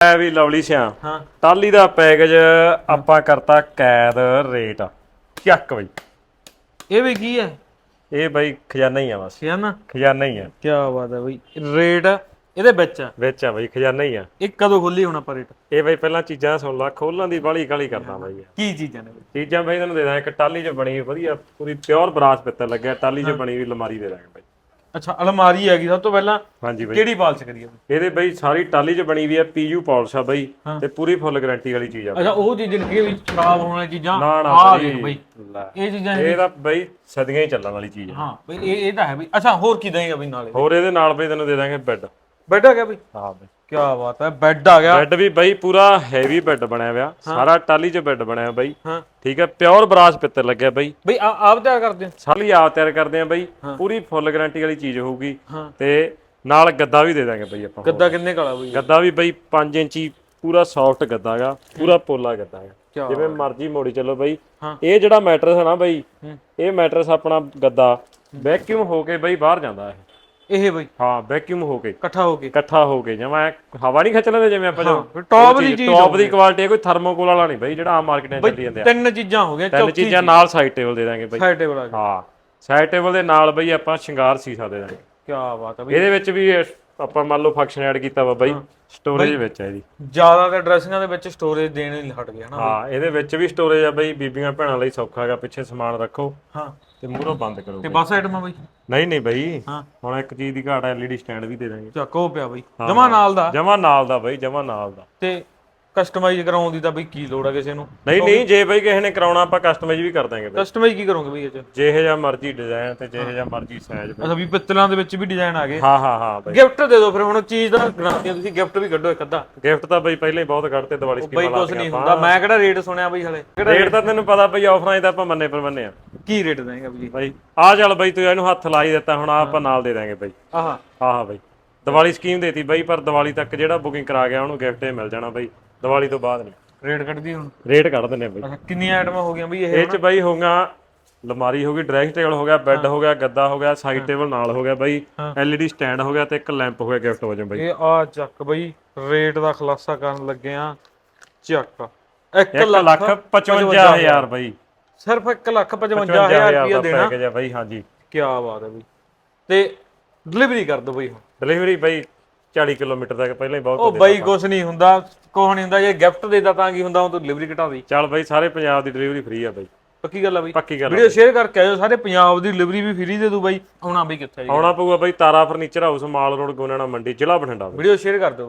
ਐ ਵੀ ਲਵਲੀ ਸਿਆ ਹਾਂ। ਟਾਲੀ ਦਾ ਪੈਕੇਜ ਆਪਾਂ ਕਰਤਾ ਕੈਦ ਰੇਟ। ਚੱਕ ਬਈ। ਇਹ ਵੀ ਕੀ ਹੈ ਇਹ ਬਈ ਖਜ਼ਾਨਾ ਹੀ ਆ ਬਸ। ਸਿਆ ਨਾ ਖਜ਼ਾਨਾ ਹੀ ਆ। ਕੀ ਬਾਤ ਹੈ ਬਈ। ਰੇਟ ਇਹਦੇ ਵਿੱਚ ਆ। ਵਿੱਚ ਆ ਬਈ ਖਜ਼ਾਨਾ ਹੀ ਆ। ਇਹ ਕਦੋਂ ਖੋਲੀ ਹੁਣ ਆਪਾਂ ਰੇਟ? ਇਹ ਬਈ ਪਹਿਲਾਂ ਚੀਜ਼ਾਂ ਸੁਣ ਲਾ ਖੋਲਣ ਦੀ ਬਾਲੀ ਕਾਲੀ ਕਰਦਾ ਬਈ। ਕੀ ਚੀਜ਼ਾਂ ਨੇ ਚੀਜ਼ਾਂ ਬਈ ਤੈਨੂੰ ਦੇ ਦਾਂ ਇੱਕ ਟਾਲੀ 'ਚ ਬਣੀ ਵਧੀਆ ਪੂਰੀ ਪਿਓਰ ਬਰਾਸ ਪਿੱਤਲ ਲੱਗਿਆ ਟਾਲੀ 'ਚ ਬਣੀ ਹੋਈ ਅਲਮਾਰੀ ਦੇ ਦਾਂਗੇ ਬਈ। ਅੱਛਾ ਅਲਮਾਰੀ ਹੈਗੀ ਸਭ ਤੋਂ ਪਹਿਲਾਂ ਹਾਂਜੀ ਬਈ। ਕਿਹੜੀ ਪਾਲਸ ਕਰੀਏ ਬਈ? ਇਹਦੇ ਬਈ ਸਾਰੀ ਟਾਲੀ 'ਚ ਬਣੀ ਵੀ ਆ ਪੀਯੂ ਪਾਲਿਸ਼ ਆ ਬਈ। ਤੇ ਪੂਰੀ ਫੁੱਲ ਗਾਰੰਟੀ ਵਾਲੀ ਚੀਜ਼ ਆ ਅੱਛਾ ਉਹ ਚੀਜ਼ ਜਿਹੜੀ ਵੀ ਖਰਾਬ ਹੋਣ ਵਾਲੀ ਚੀਜ਼ਾਂ ਨਾ ਨਾ ਆ ਗਈਆਂ ਬਈ। ਇਹ ਚੀਜ਼ਾਂ ਇਹ ਤਾਂ ਬਈ ਸਦੀਆਂ ਹੀ ਚੱਲਣ ਵਾਲੀ ਚੀਜ਼ ਆ। ਹਾਂ ਬਈ ਇਹ ਇਹ ਤਾਂ ਹੈ ਬਈ। ਅੱਛਾ ਹੋਰ ਕੀ ਦੇਗਾ ਬਈ ਨਾਲੇ? ਹੋਰ ਇਹਦੇ ਨਾਲ ਬਈ ਤੈਨੂੰ ਦੇ ਦਾਂਗੇ ਬੈੱਡ। ਬੈੱਡ ਆ ਗਿਆ ਬਈ? ਹਾਂ ਬਈ। ਕੀ ਬਾਤ ਹੈ ਬੈੱਡ ਆ ਗਿਆ। ਬੈੱਡ ਵੀ ਬਈ ਪੂਰਾ ਹੈਵੀ ਬੈੱਡ ਬਣਿਆ ਹੋਇਆ। ਸਾਰਾ ਟਾਲੀ 'ਚ ਬੈੱਡ ਬਣਿਆ ਹੋਇਆ ਬਈ। ਹਾਂ। ਠੀਕ ਹੈ ਪਿਓਰ ਬਰਾਸ ਪਿੱਤਲ ਲੱਗਿਆ ਬਈ। ਬਈ ਆ- ਆਪ ਤਿਆਰ ਕਰਦੇ ਹੋ? ਸਾਰੀ ਆਪ ਤਿਆਰ ਕਰਦੇ ਆ ਬਈ। ਪੂਰੀ ਫੁੱਲ ਗਾਰੰਟੀ ਵਾਲੀ ਚੀਜ਼ ਹੋਊਗੀ। ਹਾਂ। ਤੇ ਨਾਲ ਗੱਦਾ ਵੀ ਦੇ ਦਾਂਗੇ ਬਈ ਆਪਾਂ। ਗੱਦਾ ਕਿੰਨੇ ਕਾਲਾ ਬਈ? ਗੱਦਾ ਵੀ ਬਈ 5 ਇੰਚੀ ਪੂਰਾ ਸੌਫਟ ਗੱਦਾ ਹੈਗਾ ਪੂਰਾ ਪੋਲਾ ਗੱਦਾ ਹੈਗਾ ਜਿਵੇਂ ਮਰਜ਼ੀ ਮੋੜੀ ਚੱਲੋ ਬਈ। ਹਾਂ। ਇਹ ਜਿਹੜਾ ਮੈਟਰਸ ਹੈ ਨਾ ਬਈ ਹੂੰ। ਇਹ ਮੈਟਰਸ ਆਪਣਾ ਗੱਦਾ ਵੈਕਿਊਮ ਹੋ ਕੇ ਬਈ ਬਾਹਰ ਜਾਂਦਾ ਇਹ। ਇਹ ਬਈ। ਹਾਂ ਵੈਕਿਊਮ ਹੋ ਕੇ ਇਕੱਠਾ ਹੋ ਕੇ ਇਕੱਠਾ ਹੋ ਕੇ ਜਿਵੇਂ ਹਵਾ ਨਹੀਂ ਖਿੱਚ ਲੈਂਦੇ ਜਿਵੇਂ ਆਪਾਂ ਫਿਰ top ਦੀ ਚੀਜ਼ ਟੌਪ ਦੀ ਕੁਆਲਿਟੀ ਹੈ ਕੋਈ ਥਰਮੋਕੋਲ ਵਾਲਾ ਨਹੀਂ ਬਈ ਜਿਹੜਾ ਆਮ ਮਾਰਕੀਟਾਂ 'ਚ ਚੱਲੀ ਜਾਂਦੇ ਆ। ਤਿੰਨ ਚੀਜ਼ਾਂ ਹੋ ਗਈਆਂ ਤਿੰਨ ਚੌਥੀ ਚੀਜ਼ਾਂ ਨਾਲ ਸਾਈਡ ਟੇਬਲ ਦੇ ਦਾਂਗੇ ਬਈ। ਸਾਈਡ ਟੇਬਲ ਆ ਹਾਂ ਸਾਈਡ ਟੇਬਲ ਦੇ ਨਾਲ ਬਈ ਆਪਾਂ ਸ਼ਿੰਗਾਰ ਸੀਸਾ ਦੇ ਦਾਂਗੇ। ਕੀ ਬਾਤ ਹੈ ਬਈ। ਇਹਦੇ ਵਿੱਚ ਵੀ ਆਪਾਂ ਮੰਨ ਲਓ ਫੰਕਸ਼ਨ ਐਡ ਕੀਤਾ ਵਾ ਬਈ ਸਟੋਰੇਜ ਵਿੱਚ ਹੈ ਇਹਦੀ। ਜ਼ਿਆਦਾ ਤੇ ਡਰੈਸਿੰਗਾਂ ਦੇ ਵਿੱਚ ਸਟੋਰੇਜ ਦੇਣ ਹੀ ਹਟ ਗਿਆ ਨਾ ਹਾਂ ਇਹਦੇ ਵਿੱਚ ਵੀ ਸਟੋਰੇਜ ਆ ਬਈ ਬੀਬੀਆਂ ਭੈਣਾਂ ਲਈ ਸੌਖਾ ਹੈਗਾ ਪਿੱਛੇ ਸਮਾਨ ਰੱਖੋ। ਹਾਂ। ਤੇ ਮੂਹਰੋਂ ਬੰਦ ਕਰੋ ਤੇ ਬਸ ਆਈਟਮਾਂ ਬਈ। ਨਹੀਂ ਨਹੀਂ ਬਈ ਹਾਂ। ਹੁਣ ਇੱਕ ਚੀਜ਼ ਦੀ ਘਾਟ ਐਲਈਡੀ ਸਟੈਂਡ ਵੀ ਦੇ ਦਾਂਗੇ। ਚੱਕੋ ਪਿਆ ਬਈ। ਜਮਾ ਨਾਲ ਦਾ। ਜਮਾ ਨਾਲ ਦਾ ਬਈ ਜਮਾ ਨਾਲ ਦਾ। ਤੇ ਕਸਟਮਾਈਜ਼ ਕਰਾਉਣ ਦੀ ਤਾਂ ਬਈ ਕੀ ਲੋੜ ਆ ਕਿਸੇ ਨੂੰ? ਨਹੀਂ ਨਹੀਂ ਜੇ ਬਈ ਕਿਸੇ ਨੇ ਕਰਾਉਣਾ ਆਪਾਂ ਕਸਟਮਾਈਜ਼ ਵੀ ਕਰ ਦਾਂਗੇ ਬਈ। ਕਸਟਮਾਈਜ਼ ਕੀ ਕਰੋਗੇ ਬਈ ਇਹ ਚ? ਜਿਹੇ ਜਿਹਾ ਮਰਜ਼ੀ ਡਿਜ਼ਾਈਨ ਤੇ ਜਿਹੇ ਜਿਹਾ ਮਰਜ਼ੀ ਸਾਈਜ਼ ਅੱਛਾ ਵੀ ਪਿੱਤਲਾਂ ਦੇ ਵਿੱਚ ਵੀ ਡਿਜ਼ਾਈਨ ਆ ਗਏ। ਹਾਂ ਹਾਂ ਹਾਂ ਬਈ। ਗਿਫਟ ਦੇ ਦਿਓ ਫਿਰ ਹੁਣ ਚੀਜ਼ ਦਾ ਗਰੰਟੀ ਤੁਸੀਂ ਗਿਫਟ ਵੀ ਕੱਢੋ ਇੱਕ ਅੱਧਾ। ਗਿਫਟ ਤਾਂ ਬਈ ਪਹਿਲਾਂ ਹੀ ਬਹੁਤ ਕੱਢਤੇ ਦੀਵਾਲੀ ਬਈ ਸਕੀਮ ਕੁਝ ਨਹੀਂ ਹੁੰਦਾ। ਮੈਂ ਕਿਹੜਾ ਰੇਟ ਸੁਣਿਆ ਬਈ ਹਲੇ? ਰੇਟ ਤਾਂ ਤੈਨੂੰ ਪਤਾ ਬਈ ਆਫਰਾਂ 'ਚ ਤਾਂ ਆਪਾਂ ਮੰਨੇ ਪਰ ਮੰਨੇ ਆ। ਕੀ ਰੇਟ ਦੇਗਾ ਬਈ? ਬਈ ਆ ਚੱਲ ਬਈ ਤੂੰ ਇਹਨੂੰ ਹੱਥ ਲਾ ਹੀ ਦਿੱਤਾ ਹੁਣ ਆਹ ਆਪਾਂ ਨਾਲ ਦੇ ਦਾਂਗੇ ਬਈ। ਆਹਾ। ਹਾਂ ਹਾਂ ਬਈ। ਦੀਵਾਲੀ ਸਕੀਮ ਦੇਤੀ ਬਈ ਪਰ ਦੀਵਾਲੀ ਤੱਕ ਜਿਹੜਾ ਬੁਕਿੰਗ ਕਰਾ ਗਿਆ ਉਹਨੂੰ ਗਿਫਟ ਹੀ ਮਿਲ ਜਾਣਾ ਬਈ। ਦੀਵਾਲੀ ਤੋਂ ਬਾਅਦ ਨਹੀਂ। ਰੇਟ ਕੱਢਦੀ ਹੁਣ? ਰੇਟ ਕੱਢ ਦਿੰਨੇ ਬਈ। ਅੱਛਾ ਕਿੰਨੀਆਂ ਆਈਟਮਾਂ ਹੋ ਗਈਆਂ ਬਈ ਇਹ? ਇਹ ਚ ਬਈ ਹੋਗਾ ਲਮਾਰੀ ਹੋ ਗਈ ਡਰੈਸਿੰਗ ਟੇਬਲ ਹੋ ਗਿਆ ਬੈੱਡ ਹੋ। ਗਿਆ ਗੱਦਾ ਹੋ ਗਿਆ ਸਾਈਡ ਟੇਬਲ ਨਾਲ ਹੋ ਗਿਆ ਬਈ ਐਲਈਡੀ ਸਟੈਂਡ ਹੋ ਗਿਆ ਤੇ ਇੱਕ ਲੈਂਪ ਹੋ ਗਿਆ ਗਿਫਟ ਹੋ ਜਾ ਬਈ। ਇਹ ਆ ਚੱਕ ਬਈ ਰੇਟ ਦਾ ਖੁਲਾਸਾ ਕਰਨ ਲੱਗੇ ਆ ਚੱਕ। 1 1 ਲੱਖ 55000 ਬਈ। ਸਿਰਫ 1 ਲੱਖ 55000 ਰੁਪਇਆ ਦਾ ਦੇਣਾ। ਪੈਕੇਜ ਆ ਬਈ ਹਾਂਜੀ। ਕੀ ਬਾਤ ਹੈ ਬਈ। ਤੇ ਡਿਲੀਵਰੀ ਕਰ ਦੋ ਬਈ ਡਿਲੀਵਰੀ ਬਈ 40 ਕਿਲੋਮੀਟਰ ਤੱਕ ਪਹਿਲਾਂ ਹੀ ਬਹੁਤ ਉਹ ਬਈ ਕੁਛ ਨਹੀਂ ਹੁੰਦਾ ਕੁਛ ਨਹੀਂ ਹੁੰਦਾ ਜੇ ਗਿਫਟ ਦੇਦਾ ਤਾਂ ਕੀ ਹੁੰਦਾ ਉਹ ਤੂੰ ਡਿਲੀਵਰੀ ਘਟਾ ਦੇ ਚੱਲ ਬਈ ਸਾਰੇ ਪੰਜਾਬ ਦੀ ਡਿਲੀਵਰੀ ਫ੍ਰੀ ਆ ਬਈ। ਪੱਕੀ ਗੱਲ ਆ ਬਈ। ਪੱਕੀ ਗੱਲ। ਵੀਡੀਓ ਸ਼ੇਅਰ ਕਰਕੇ ਆਇਓ ਸਾਰੇ ਪੰਜਾਬ ਦੀ ਡਿਲੀਵਰੀ ਵੀ ਫ੍ਰੀ ਦੇ ਦੂ ਬਾਈ। ਆਉਣਾ ਬਈ ਕਿੱਥੇ ਆਉਣਾ ਪਊਗਾ ਬਈ Tara furniture house mall road Gonana Mandi ਜ਼ਿਲ੍ਹਾ ਬਠਿੰਡਾ। ਵੀਡੀਓ ਸ਼ੇਅਰ ਕਰ ਦਿਓ।